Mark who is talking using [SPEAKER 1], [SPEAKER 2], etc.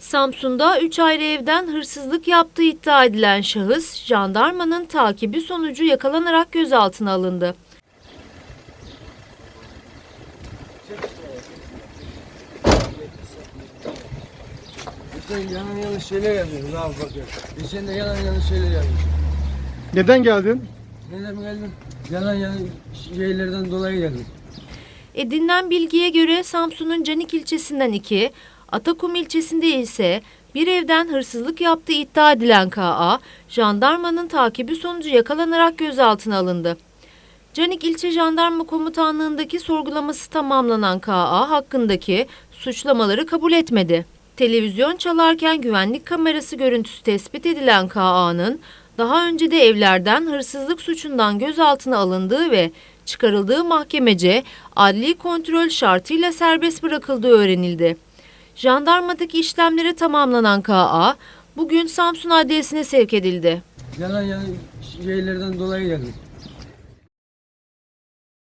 [SPEAKER 1] Samsun'da 3 ayrı evden hırsızlık yaptığı iddia edilen şahıs, jandarmanın takibi sonucu yakalanarak gözaltına alındı.
[SPEAKER 2] Yalan yanlış şeyler yazıyoruz abi bakıyor. Geçen de yalan yanlış şeyler yazmış.
[SPEAKER 3] Neden geldin?
[SPEAKER 2] Neden mi geldim? Yalan yanlış şeylerden dolayı geldim.
[SPEAKER 1] Edinilen bilgiye göre Samsun'un Canik ilçesinden 2, Atakum ilçesinde ise bir evden hırsızlık yaptığı iddia edilen K.A., jandarmanın takibi sonucu yakalanarak gözaltına alındı. Canik İlçe Jandarma Komutanlığındaki sorgulaması tamamlanan K.A. hakkındaki suçlamaları kabul etmedi. Televizyon çalarken güvenlik kamerası görüntüsü tespit edilen K.A.'nın daha önce de evlerden hırsızlık suçundan gözaltına alındığı ve çıkarıldığı mahkemece adli kontrol şartıyla serbest bırakıldığı öğrenildi. Jandarmadaki işlemleri tamamlanan K.A. bugün Samsun Adliyesi'ne sevk edildi.
[SPEAKER 2] Yalan yanlış şeylerden dolayı geldim.